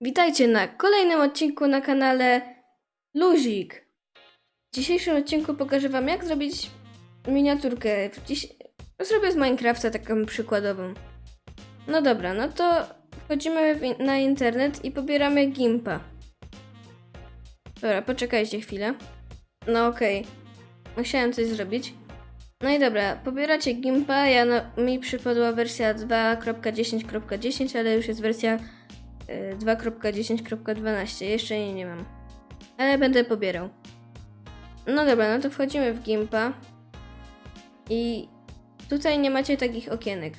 Witajcie na kolejnym odcinku na kanale Luzik. W dzisiejszym odcinku pokażę Wam, jak zrobić miniaturkę. Dziś... Zrobię z Minecrafta taką przykładową. No dobra, no to wchodzimy na internet i pobieramy Gimpa. Dobra, poczekajcie chwilę. No okej. Musiałem coś zrobić. No i dobra, pobieracie Gimpa. Ja no, mi przypadła wersja 2.10.10, ale już jest wersja y, 2.10.12. Jeszcze jej nie mam. Ale będę pobierał. No dobra, no to wchodzimy w Gimpa. I tutaj nie macie takich okienek.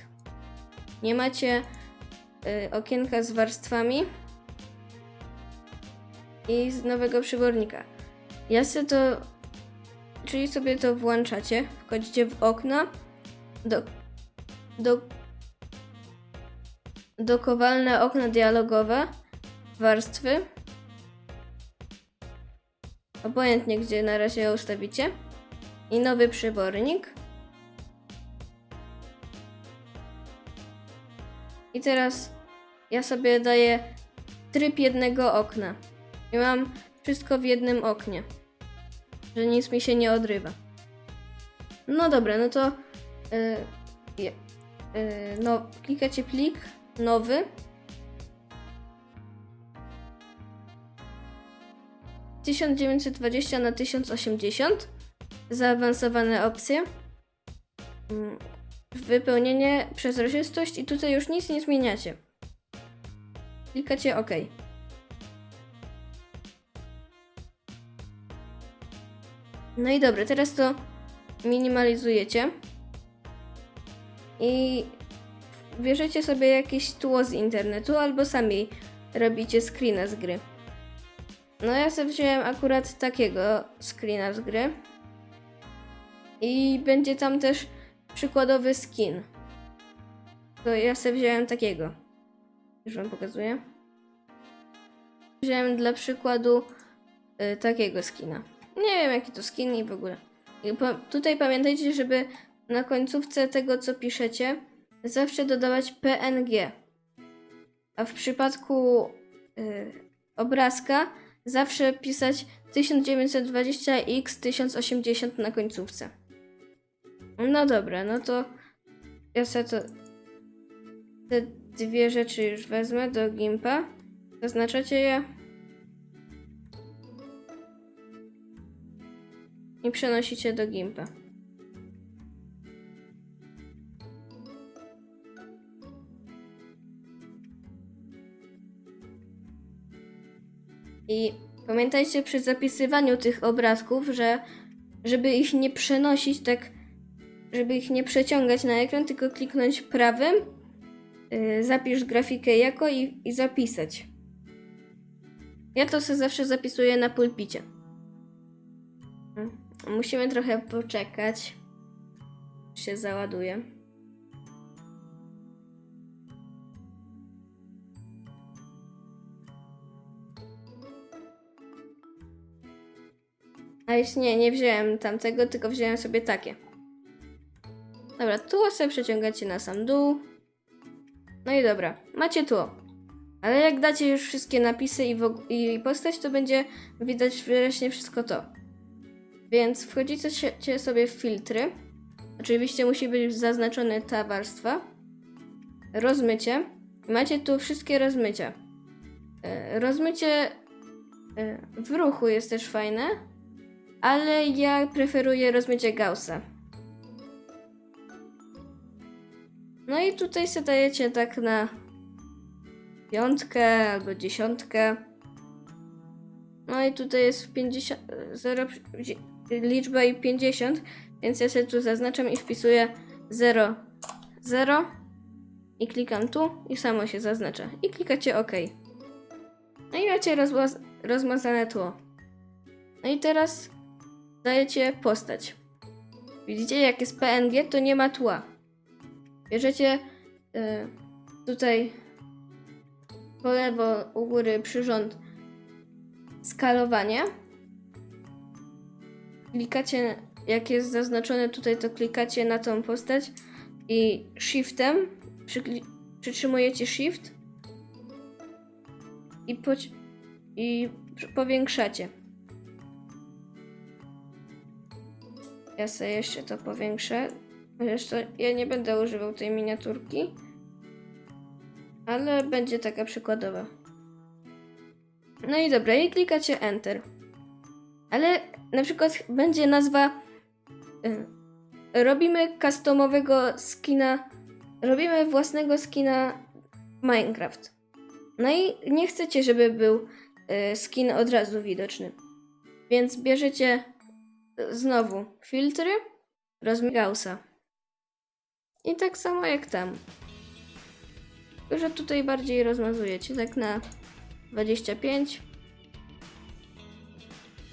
Nie macie y, okienka z warstwami i z nowego przybornika. Ja sobie to, czyli sobie to włączacie, wchodzicie w okna, do, do, dokowalne okna dialogowe, warstwy, obojętnie gdzie na razie je ustawicie i nowy przybornik. I teraz ja sobie daję tryb jednego okna. I mam wszystko w jednym oknie. Że nic mi się nie odrywa. No dobra, no to yy, yy, no, klikacie plik, nowy. ...1920 na 1080 zaawansowane opcje Mm, wypełnienie przezroczystość i tutaj już nic nie zmieniacie klikacie OK no i dobra, teraz to minimalizujecie i bierzecie sobie jakieś tło z internetu albo sami robicie screena z gry no ja sobie wziąłem akurat takiego screena z gry i będzie tam też przykładowy skin. To ja sobie wziąłem takiego. Już wam pokazuję. Wziąłem dla przykładu y, takiego skina. Nie wiem jaki to skin i w ogóle. I tutaj pamiętajcie, żeby na końcówce tego co piszecie zawsze dodawać PNG. A w przypadku y, obrazka zawsze pisać 1920x 1080 na końcówce. No dobra, no to ja sobie to te dwie rzeczy już wezmę do Gimpa. Zaznaczacie je. I przenosicie do Gimpa. I pamiętajcie przy zapisywaniu tych obrazków, że żeby ich nie przenosić tak żeby ich nie przeciągać na ekran, tylko kliknąć prawym, yy, zapisz grafikę jako i, i zapisać. Ja to sobie zawsze zapisuję na pulpicie. Musimy trochę poczekać. Się załaduje. A jeśli nie, nie wziąłem tamtego, tylko wziąłem sobie takie. Dobra, tu sobie przeciągacie na sam dół. No i dobra, macie tło. Ale jak dacie już wszystkie napisy i, i postać, to będzie widać wyraźnie wszystko to. Więc wchodzicie sobie w filtry. Oczywiście musi być zaznaczona ta warstwa. Rozmycie. Macie tu wszystkie rozmycia. E, Rozmycie e, w ruchu jest też fajne, ale ja preferuję rozmycie Gaussa. No i tutaj sobie dajecie tak na piątkę albo dziesiątkę. No i tutaj jest 50, 0, liczba i 50, więc ja sobie tu zaznaczam i wpisuję 0, 0 i klikam tu i samo się zaznacza. I klikacie OK. No i macie rozmaz- rozmazane tło. No i teraz dajecie postać. Widzicie, jak jest PNG, to nie ma tła. Bierzecie y, tutaj po lewo u góry przyrząd skalowanie klikacie, jak jest zaznaczone tutaj, to klikacie na tą postać i shiftem przytrzymujecie shift i, poci- i powiększacie. Ja sobie jeszcze to powiększę. To ja nie będę używał tej miniaturki. Ale będzie taka przykładowa. No i dobra, i klikacie Enter. Ale na przykład będzie nazwa. y, Robimy customowego skina. Robimy własnego skina Minecraft. No i nie chcecie, żeby był y, skin od razu widoczny. Więc bierzecie y, znowu filtry, rozmiar. I tak samo jak tam. Tylko, że tutaj bardziej rozmazujecie, tak na 25.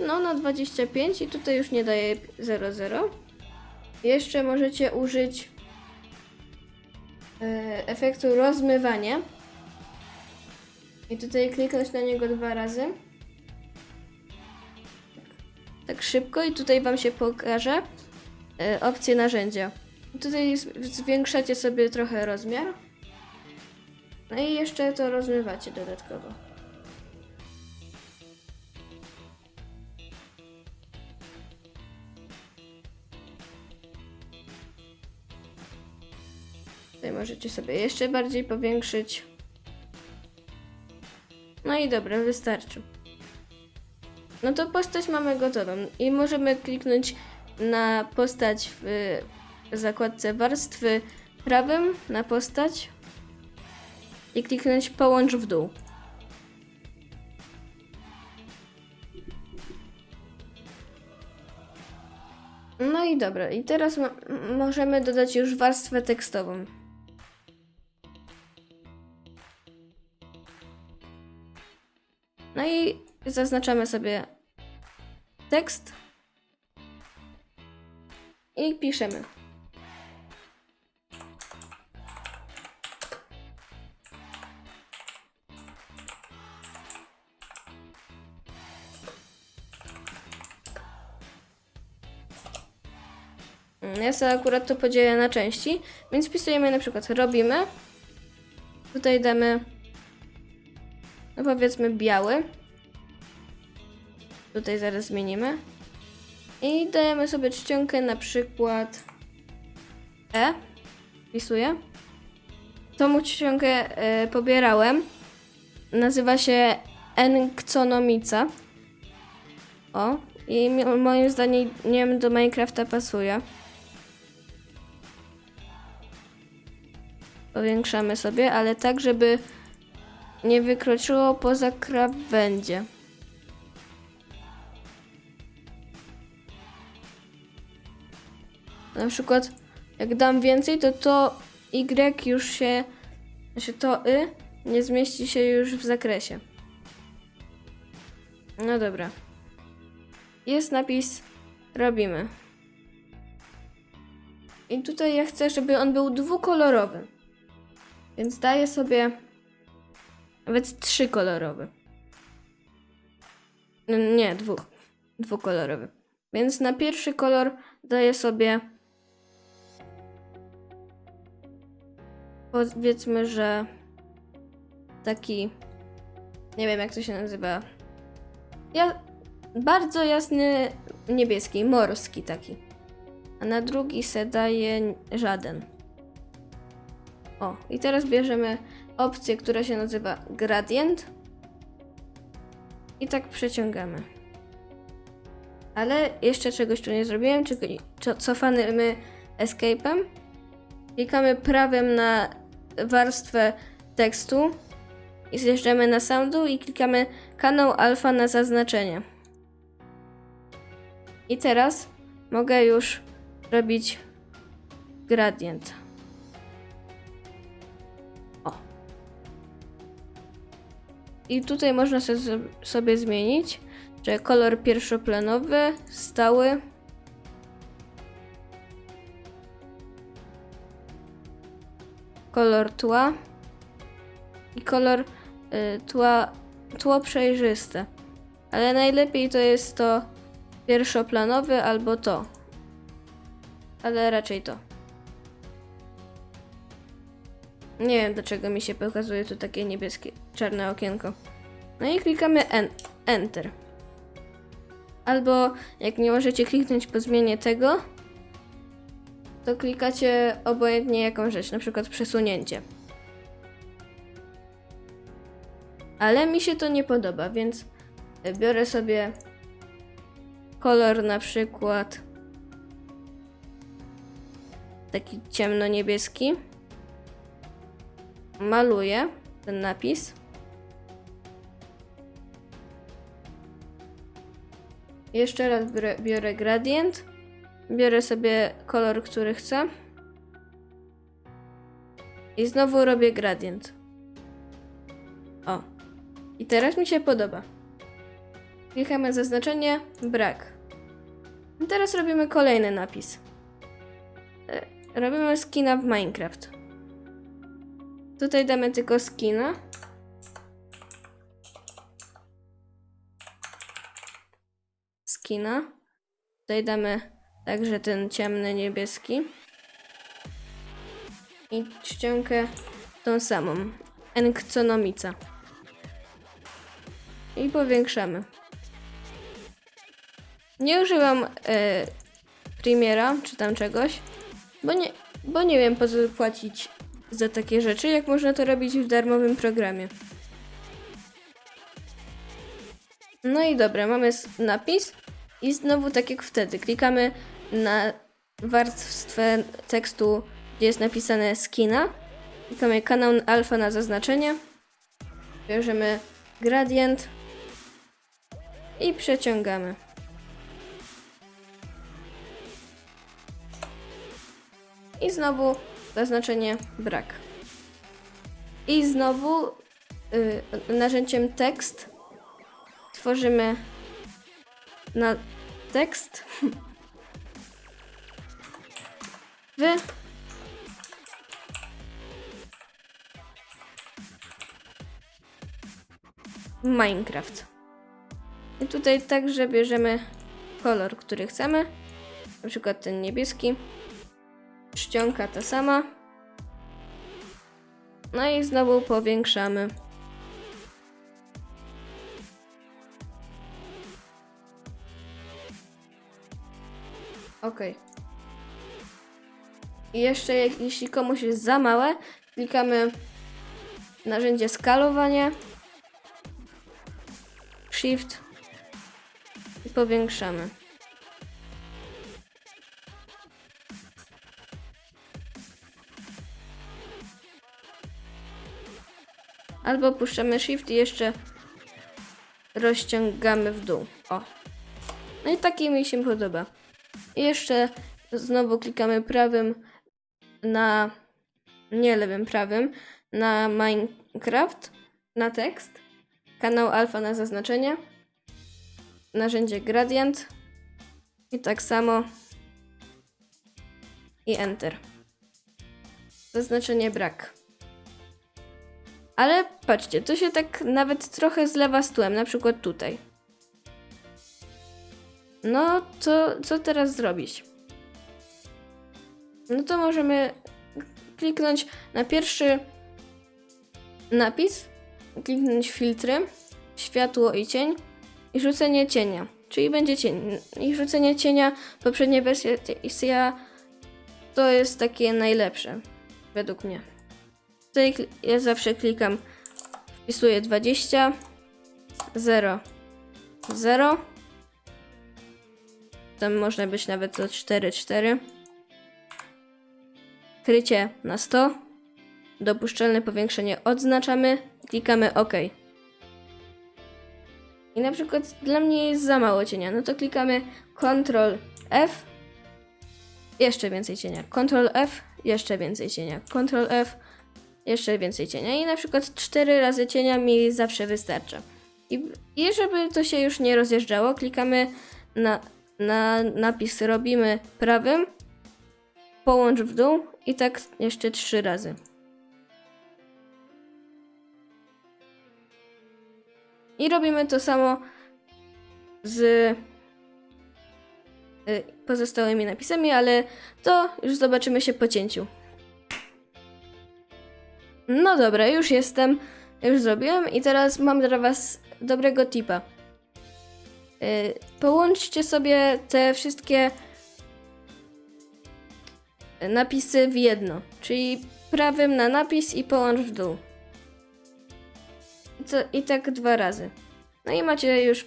No, na 25 i tutaj już nie daje 00. Jeszcze możecie użyć e, efektu rozmywania. I tutaj kliknąć na niego dwa razy. Tak szybko i tutaj Wam się pokaże e, opcje narzędzia. Tutaj zwiększacie sobie trochę rozmiar. No i jeszcze to rozmywacie dodatkowo. Tutaj możecie sobie jeszcze bardziej powiększyć. No i dobra, wystarczy. No to postać mamy gotową i możemy kliknąć na postać w zakładce warstwy prawym na postać i kliknąć połącz w dół. No i dobra, i teraz możemy dodać już warstwę tekstową. No i zaznaczamy sobie tekst i piszemy. Mm, Ja sobie akurat to podzielę na części, więc wpisujemy na przykład robimy. Tutaj damy, no powiedzmy biały. Tutaj zaraz zmienimy. I dajemy sobie czcionkę na przykład E. Wpisuję. Tą czcionkę e, pobierałem. Nazywa się Enkconomica. O. I moim zdaniem do Minecrafta pasuje. Powiększamy sobie, ale tak, żeby nie wykroczyło poza krawędzie. Na przykład, jak dam więcej, to to Y już się, znaczy to Y nie zmieści się już w zakresie. No dobra. Jest napis robimy. I tutaj ja chcę, żeby on był dwukolorowy. Więc daję sobie nawet trzykolorowy. No, Nie, dwóch. Dwukolorowy. Więc na pierwszy kolor daję sobie powiedzmy, że taki nie wiem jak to się nazywa. Ja bardzo jasny niebieski, morski taki. A na drugi se daje żaden. O, i teraz bierzemy opcję, która się nazywa gradient. I tak przeciągamy. Ale jeszcze czegoś tu nie zrobiłem, czyli co- cofamy escape'em. Klikamy prawym na warstwę tekstu i zjeżdżamy na soundu i klikamy kanał alfa na zaznaczenie. I teraz mogę już robić gradient. I tutaj można sobie zmienić, że kolor pierwszoplanowy, stały. Kolor tła i kolor y, tła, tło przejrzyste. Ale najlepiej to jest to pierwszoplanowy albo to. Ale raczej to. Nie wiem dlaczego mi się pokazuje tu takie niebieskie, czarne okienko. No i klikamy en Enter. Albo jak nie możecie kliknąć po zmianie tego, to klikacie obojętnie jaką rzecz, na przykład przesunięcie. Ale mi się to nie podoba, więc biorę sobie kolor na przykład taki ciemno-niebieski. Maluję ten napis. Jeszcze raz biorę, biorę gradient. Biorę sobie kolor, który chcę. I znowu robię gradient. O. I teraz mi się podoba. Klikamy zaznaczenie brak. I teraz robimy kolejny napis. E, Robimy skina w Minecraft. Tutaj damy tylko skina. Skina. Tutaj damy także ten ciemny niebieski. I czcionkę tą samą. Enkconomica. I powiększamy. Nie używam e, Premiera czy tam czegoś, bo nie, bo nie wiem po co płacić za takie rzeczy, jak można to robić w darmowym programie. No i dobra, mamy napis i znowu tak jak wtedy, klikamy na warstwę tekstu, gdzie jest napisane skina, klikamy kanał alfa na zaznaczenie, bierzemy gradient i przeciągamy. I znowu zaznaczenie brak. I znowu y, narzędziem tekst tworzymy na tekst w Minecraft. I tutaj także bierzemy kolor, który chcemy. Na przykład ten niebieski. Czcionka ta sama. No i znowu powiększamy. Ok. I jeszcze jak, jeśli komuś jest za małe, klikamy narzędzie skalowanie. Shift i powiększamy. Albo puszczamy Shift i jeszcze rozciągamy w dół. O. No i taki mi się podoba. I jeszcze znowu klikamy prawym na nie lewym, prawym na Minecraft, na tekst, kanał alfa na zaznaczenie, narzędzie gradient i tak samo i enter. Zaznaczenie brak. Ale patrzcie, to się tak nawet trochę zlewa z tłem, na przykład tutaj. No to co teraz zrobić? No to możemy kliknąć na pierwszy napis, kliknąć filtry, światło i cień i rzucenie cienia. Czyli będzie cień. I rzucenie cienia, poprzednia wersja to jest takie najlepsze, według mnie. Tutaj ja zawsze klikam, wpisuję 20, 0, 0. Tam można być nawet to 4, 4. Krycie na 100. Dopuszczalne powiększenie odznaczamy. Klikamy OK. I na przykład dla mnie jest za mało cienia. No to klikamy Ctrl F. Jeszcze więcej cienia. Ctrl F. Jeszcze więcej cienia. Ctrl F. Jeszcze więcej cienia. I na przykład 4 razy cienia mi zawsze wystarcza. I, I żeby to się już nie rozjeżdżało, klikamy na, na napis robimy prawym. Połącz w dół i tak jeszcze 3 razy. I robimy to samo z y, pozostałymi napisami, ale to już zobaczymy się po cięciu. No dobra, już jestem, już zrobiłem i teraz mam dla Was dobrego tipa. Y, Połączcie sobie te wszystkie napisy w jedno, czyli prawym na napis i połącz w dół. To, i tak dwa razy. No i macie już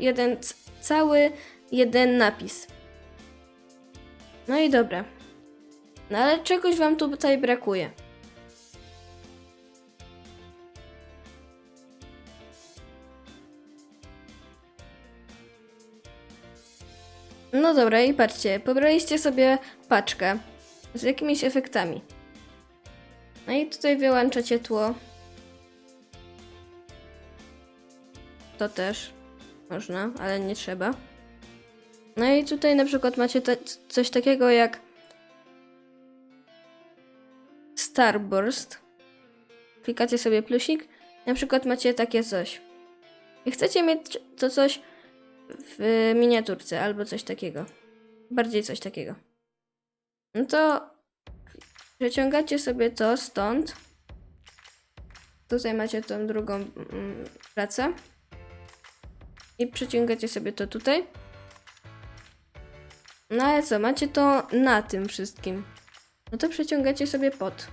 jeden, cały jeden napis. No i dobra. No ale czegoś wam tutaj brakuje. No dobra, i patrzcie, pobraliście sobie paczkę z jakimiś efektami. No i tutaj wyłączacie tło. To też można, ale nie trzeba. No i tutaj na przykład macie te, coś takiego jak Starburst. Klikacie sobie plusik. Na przykład macie takie coś. I chcecie mieć to coś w miniaturce albo coś takiego. Bardziej coś takiego. No to przeciągacie sobie to stąd. Tutaj macie tą drugą mm, pracę. I przeciągacie sobie to tutaj. No ale co, macie to na tym wszystkim. No to przeciągacie sobie pod.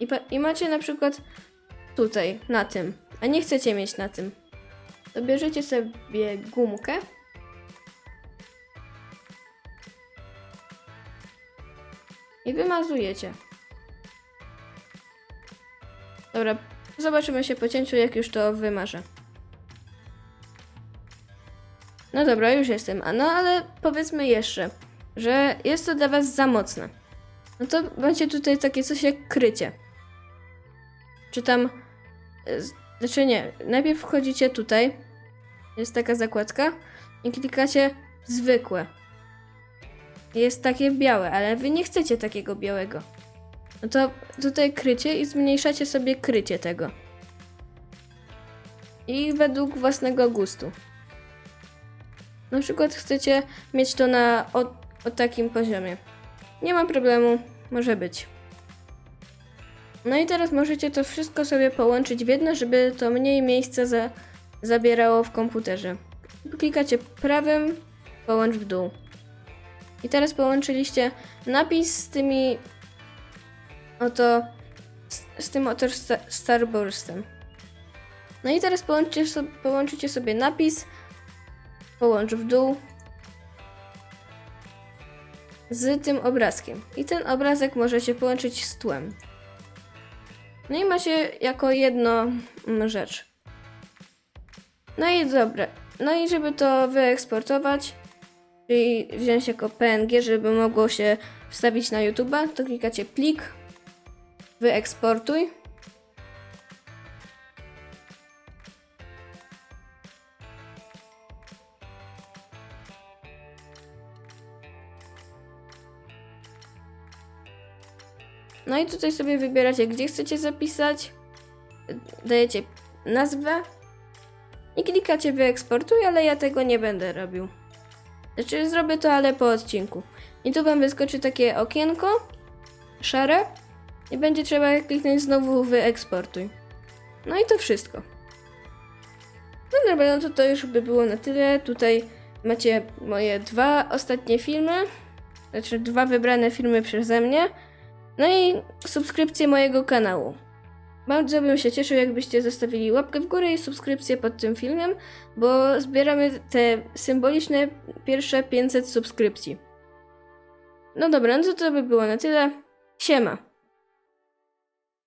I, I macie na przykład tutaj, na tym, a nie chcecie mieć na tym. To bierzecie sobie gumkę. I wymazujecie. Dobra, zobaczymy się po cięciu, jak już to wymarzę. No dobra, już jestem. A no ale powiedzmy jeszcze, że jest to dla was za mocne. No to macie tutaj takie coś jak krycie. Czy tam. Znaczy nie, najpierw wchodzicie tutaj. Jest taka zakładka i klikacie zwykłe. Jest takie białe, ale wy nie chcecie takiego białego. No to tutaj krycie i zmniejszacie sobie krycie tego. I według własnego gustu. Na przykład chcecie mieć to na o, o takim poziomie. Nie ma problemu, może być. No i teraz możecie to wszystko sobie połączyć w jedno, żeby to mniej miejsca za, zabierało w komputerze. Klikacie prawym, połącz w dół. I teraz połączyliście napis z tymi oto z, z tym oto sta, Starburstem. No i teraz połączycie, so, połączycie sobie napis, połącz w dół z tym obrazkiem. I ten obrazek możecie połączyć z tłem. No i macie jako jedno mm, rzecz. No i dobra. No i żeby to wyeksportować, czyli wziąć jako PNG, żeby mogło się wstawić na YouTube'a, to klikacie plik, wyeksportuj. No i tutaj sobie wybieracie, gdzie chcecie zapisać. Dajecie nazwę i klikacie wyeksportuj, ale ja tego nie będę robił. Znaczy zrobię to, ale po odcinku. I tu wam wyskoczy takie okienko szare i będzie trzeba kliknąć znowu wyeksportuj. No i to wszystko. No dobra, no to to już by było na tyle. Tutaj macie moje dwa ostatnie filmy. Znaczy dwa wybrane filmy przeze mnie. No i subskrypcję mojego kanału. Bardzo bym się cieszył, jakbyście zostawili łapkę w górę i subskrypcję pod tym filmem, bo zbieramy te symboliczne pierwsze 500 subskrypcji. No dobra, no to to by było na tyle. Siema.